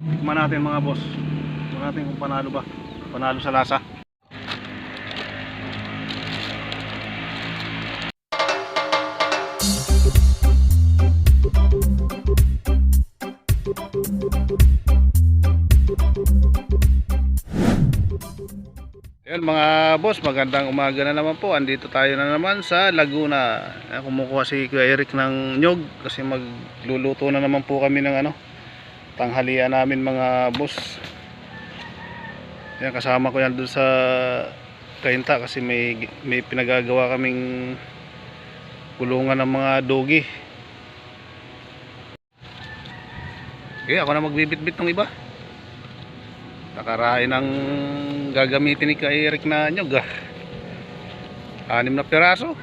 Tikman natin mga boss. Tikman natin kung panalo ba. Panalo sa lasa. Yan mga boss, magandang umaga na naman po. Andito tayo na naman sa Laguna. Kumukuha si Kuya Eric ng nyog kasi magluluto na naman po kami ng ano, tanghalian namin mga boss. Yan kasama ko yan doon sa kainta kasi may may pinagagawa kaming kulungan ng mga dogi. Okay, ako na magbibitbit ng iba. Nakarain ang gagamitin ni Kuya Eric na nyog ah. Anim na piraso.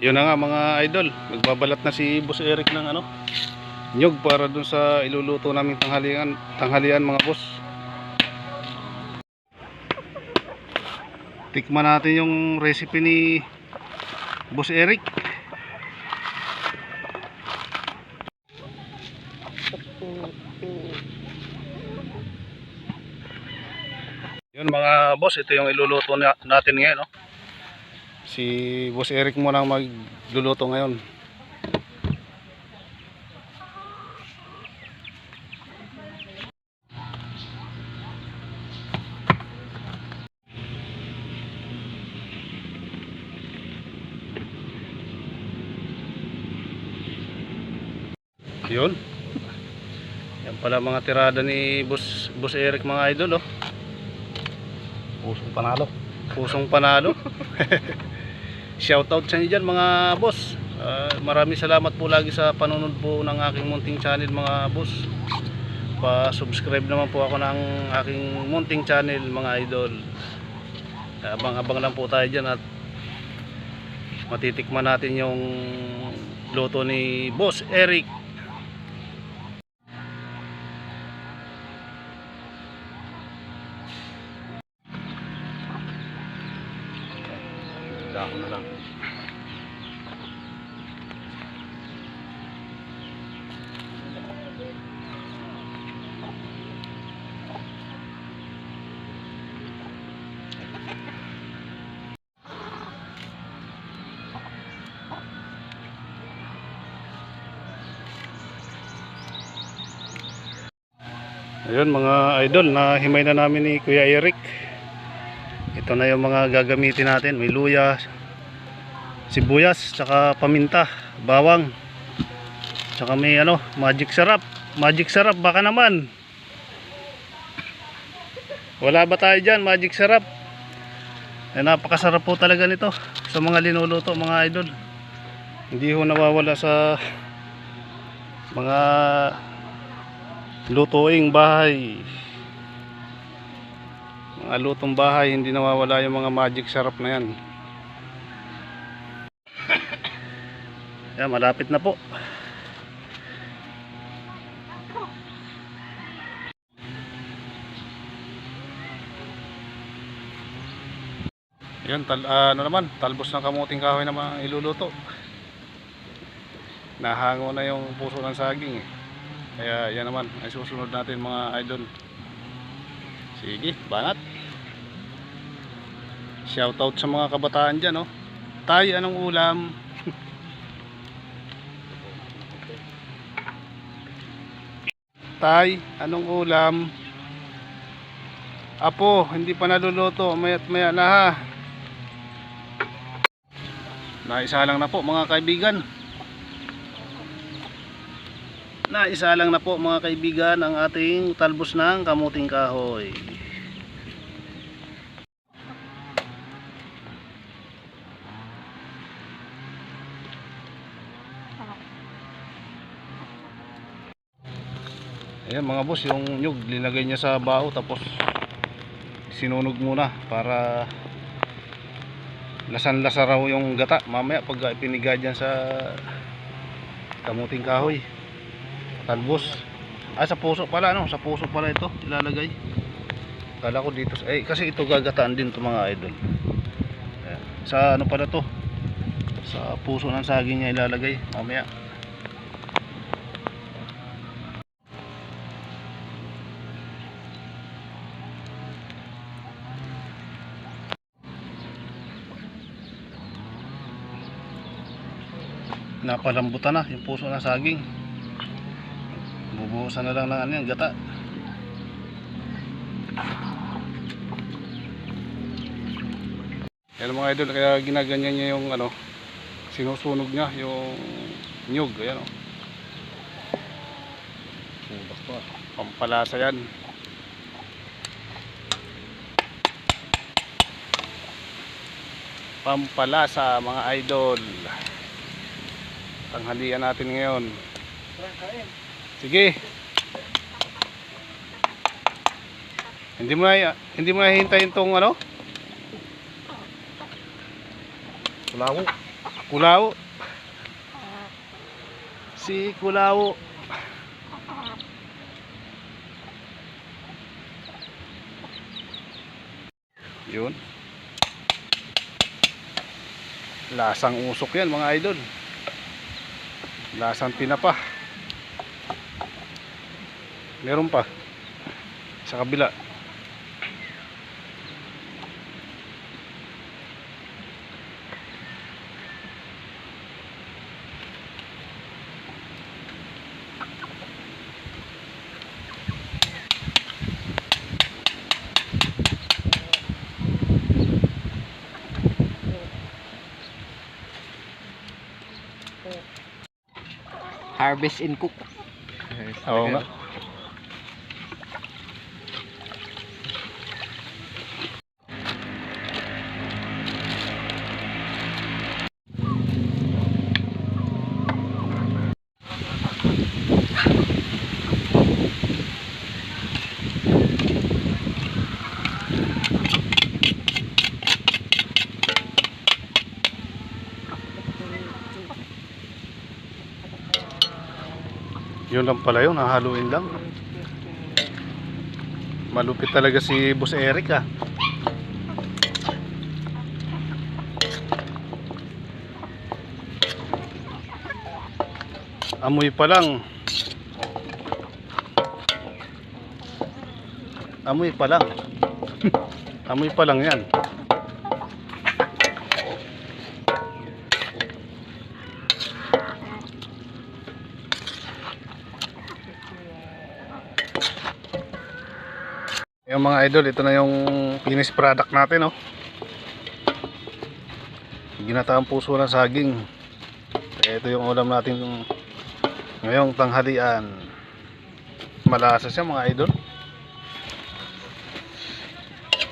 Yun na nga mga idol. Nagbabalat na si Boss Eric ng ano, nyog para dun sa iluluto naming tanghalian, tanghalian mga boss. Tikman natin yung recipe ni Boss Eric. Yun mga boss, ito yung iluluto na- natin ngayon, no? Si Boss Eric mo nang magluluto ngayon. Yan pala mga tirada ni Boss, Boss Eric mga idol, oh. Pusong panalo. Pusong panalo. Shoutout sa inyo dyan mga boss. Ah, maraming salamat po lagi sa panonood po ng aking munting channel mga boss. Pa-subscribe naman po ako ng aking munting channel mga idol. Abang-abang lang po tayo dyan at matitikman natin yung luto ni Boss Eric. Ayun mga idol, na himay na namin ni Kuya Eric. Ito na yung mga gagamitin natin. May luya, sibuyas, tsaka paminta, bawang. Tsaka may ano, magic sarap. Magic sarap, baka naman. Wala ba tayo dyan, magic sarap? Eh, napakasarap po talaga nito sa mga linuluto mga idol. Hindi ho nawawala sa mga lutuing bahay. Mga lutong bahay hindi nawawala yung mga magic sarap na yan. Yan malapit na po. Yan tal ah, ano naman talbos ng kamuting kahoy na iluluto. Nahango na yung puso ng saging eh kaya yan naman ay susunod natin mga idol. Sige, banat. Shoutout sa mga kabataan dyan, no? Tay, anong ulam? Tay, anong ulam? Apo, hindi pa naluluto. Mayat maya na ha. Naisa lang na po mga kaibigan. Na isa lang na po mga kaibigan ang ating talbos ng kamuting kahoy. Ayan mga boss, yung nyug linagay niya sa bao tapos sinunog muna para lasan-lasa raw yung gata mamaya pag ipiniga dyan sa kamuting kahoy talbos. Ah sa puso pala no? Sa puso pala ito ilalagay. Kala ko dito eh kasi ito gagataan din to mga idol. Sa ano pala to? Sa puso ng saging niya ilalagay mamaya. Napalambutan na yung puso ng saging. Bubuhusan na lang ng ano yan, gata. Yan mga idol, kaya ginaganyan niya yung ano, sinusunog niya yung nyug, ayan o. Sudak pa. Pampalasa yan. Pampalasa mga idol. Tanghalian natin ngayon. Sige. Hindi mo na hindi mo na hintayin tong ano? Kulawo. Kulaw. Si Kulaw. Yun. Lasang usok yan mga idol. Lasang tinapa. Meron pa. Sa kabila. Harvest and cook. Oo nga. Yun lang pala yun, hahaluin lang. Malupit talaga si Boss Eric ah. Amoy pa lang. Amoy pa lang. Amoy pa lang yan. Yung mga idol, ito na yung finished product natin, oh. Ginataang puso ng saging. Ito yung ulam natin ngayong tanghalian. Malasa siya mga idol.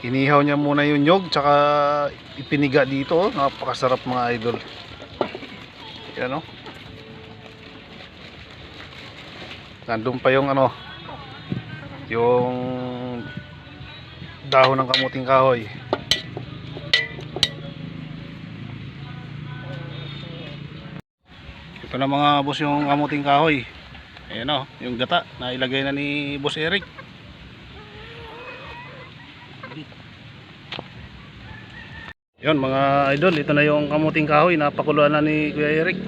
Inihaw niya muna yung nyog, tsaka ipiniga dito, oh. Napakasarap mga idol. Yan, oh. Nandun pa yung ano, yung dahon ng kamuting kahoy. Ito na mga boss yung kamuting kahoy. Ayan o yung gata na ilagay na ni boss Eric. Yun mga idol ito na yung kamuting kahoy. Napakuluan na ni Kuya Eric.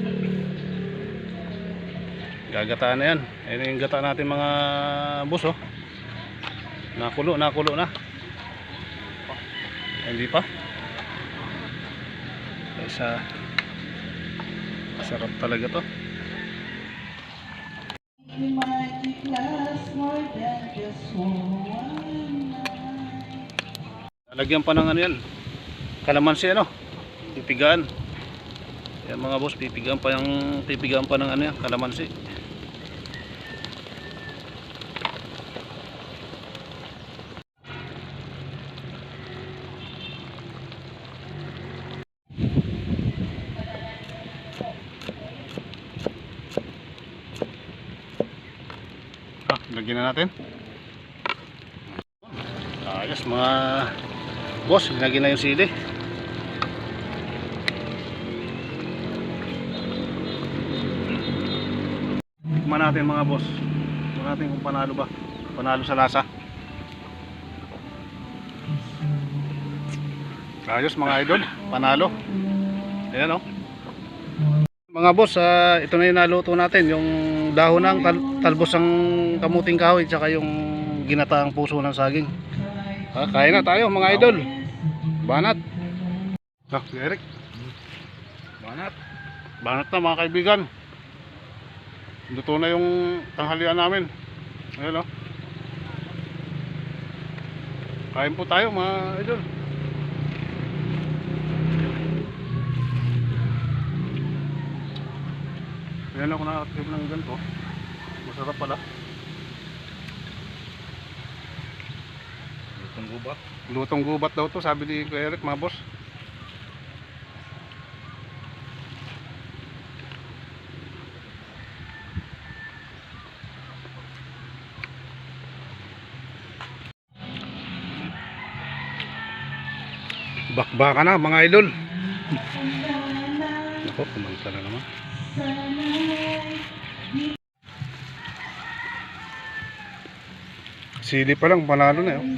Gagataan na yan. Ayan yung gata natin mga boss oh. Nakulo, nakulo na. Hindi pa. Isa sarap talaga to. Lalagyan pa ng ano yan. Kalamansi ano. Pipigaan. Yan mga boss, pipigaan pa yung pipigaan pa ng ano yan, kalamansi. Natin. Ayos mga boss, lagyan na yung sili. Tikman natin mga boss. Tikman natin kung panalo ba. Panalo sa lasa. Ayos mga idol, panalo. Ayan oh. Mga boss, ah, ito na yung naluto natin, yung dahon ng tal- talbos ng kamuting kahoy tsaka yung ginataang puso ng saging. Ah, kain na tayo mga idol. Banat. Ah, si Eric. Banat. Banat na mga kaibigan. Luto na yung tanghalian namin. Ayun oh. Kain po tayo mga idol. Ayan ako nakakatib ng ganito. Masarap pala. Lutong gubat. Lutong gubat daw to, sabi ni Kuya Eric, mga boss. Bakbaka na mga idol. Ako, kumanta na naman. Sili pa lang, panalo na yun.